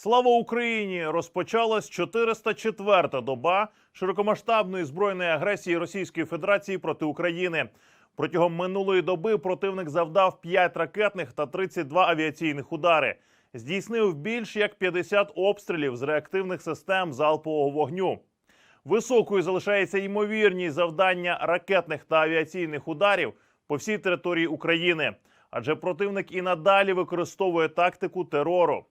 Слава Україні! Розпочалась 404-та доба широкомасштабної збройної агресії Російської Федерації проти України. Протягом минулої доби противник завдав 5 ракетних та 32 авіаційних удари. Здійснив більш як 50 обстрілів з реактивних систем залпового вогню. Високою залишається ймовірність завдання ракетних та авіаційних ударів по всій території України, адже противник і надалі використовує тактику терору.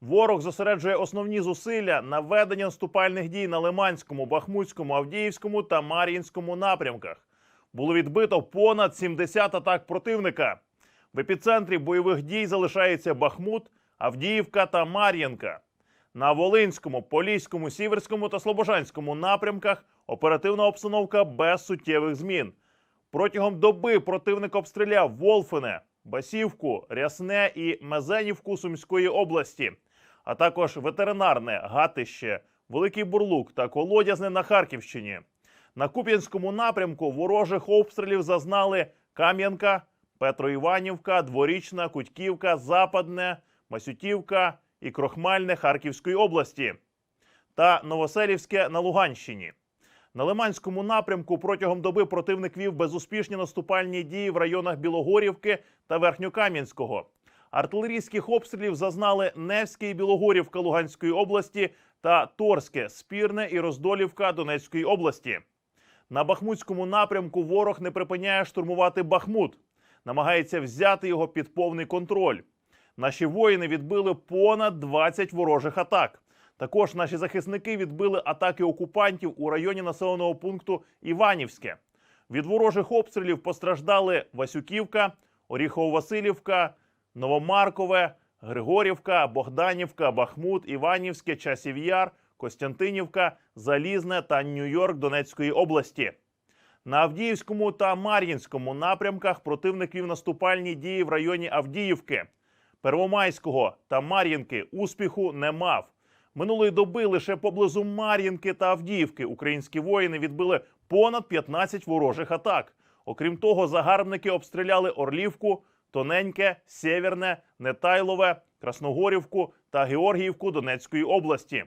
Ворог зосереджує основні зусилля на ведення наступальних дій на Лиманському, Бахмутському, Авдіївському та Мар'їнському напрямках. Було відбито понад 70 атак противника. В епіцентрі бойових дій залишається Бахмут, Авдіївка та Мар'їнка. На Волинському, Поліському, Сіверському та Слобожанському напрямках оперативна обстановка без суттєвих змін. Протягом доби противник обстріляв Волфине, Басівку, Рясне і Мезенівку Сумської області, а також ветеринарне Гатище, Великий Бурлук та Колодязне на Харківщині. На Куп'янському напрямку ворожих обстрілів зазнали Кам'янка, Петроіванівка, Дворічна, Кутьківка, Западне, Масютівка і Крохмальне Харківської області та Новоселівське на Луганщині. На Лиманському напрямку протягом доби противник вів безуспішні наступальні дії в районах Білогорівки та Верхньокам'янського. Артилерійських обстрілів зазнали Невське і Білогорівка Луганської області та Торське, Спірне і Роздолівка Донецької області. На Бахмутському напрямку ворог не припиняє штурмувати Бахмут, намагається взяти його під повний контроль. Наші воїни відбили понад 20 ворожих атак. Також наші захисники відбили атаки окупантів у районі населеного пункту Іванівське. Від ворожих обстрілів постраждали Васюківка, Оріхово-Василівка, Новомаркове, Григорівка, Богданівка, Бахмут, Іванівське, Часів Яр, Костянтинівка, Залізне та Нью-Йорк Донецької області. На Авдіївському та Мар'їнському напрямках противник вів наступальні дії в районі Авдіївки, Первомайського та Мар'їнки успіху не мав. Минулої доби лише поблизу Мар'їнки та Авдіївки українські воїни відбили понад 15 ворожих атак. Окрім того, загарбники обстріляли Орлівку, Тоненьке, Сєвєрне, Нетайлове, Красногорівку та Георгіївку Донецької області.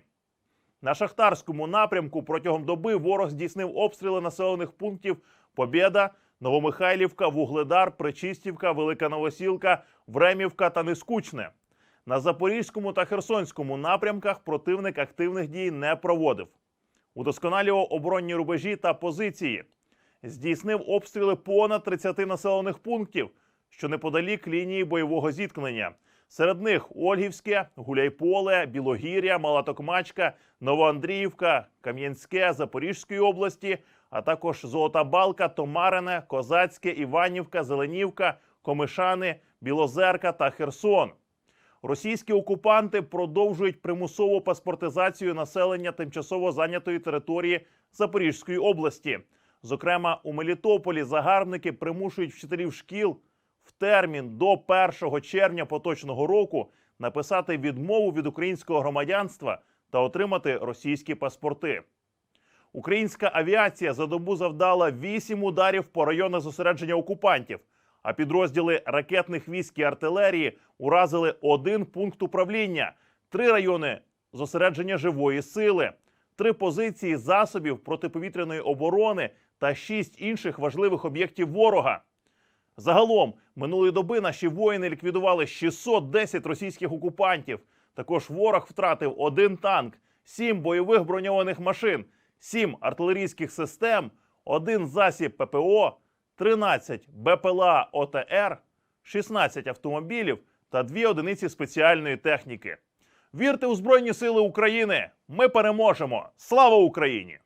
На шахтарському напрямку протягом доби ворог здійснив обстріли населених пунктів Побєда, Новомихайлівка, Вугледар, Причистівка, Велика Новосілка, Времівка та Нескучне. На Запорізькому та Херсонському напрямках противник активних дій не проводив. Удосконалював оборонні рубежі та позиції. Здійснив обстріли понад 30 населених пунктів, що неподалік лінії бойового зіткнення. Серед них Ольгівське, Гуляйполе, Білогір'я, Малатокмачка, Новоандріївка, Кам'янське Запорізької області, а також Золота Балка, Томарине, Козацьке, Іванівка, Зеленівка, Комишани, Білозерка та Херсон. Російські окупанти продовжують примусову паспортизацію населення тимчасово зайнятої території Запорізької області. Зокрема, у Мелітополі загарбники примушують вчителів шкіл термін до 1 червня поточного року написати відмову від українського громадянства та отримати російські паспорти. Українська авіація за добу завдала 8 ударів по районах зосередження окупантів, а підрозділи ракетних військ і артилерії уразили один пункт управління, три райони зосередження живої сили, три позиції засобів протиповітряної оборони та шість інших важливих об'єктів ворога. Загалом минулої доби наші воїни ліквідували 610 російських окупантів. Також ворог втратив один танк, сім бойових броньованих машин, сім артилерійських систем, один засіб ППО, 13 БПЛА ОТР, 16 автомобілів та дві одиниці спеціальної техніки. Вірте у Збройні Сили України! Ми переможемо! Слава Україні!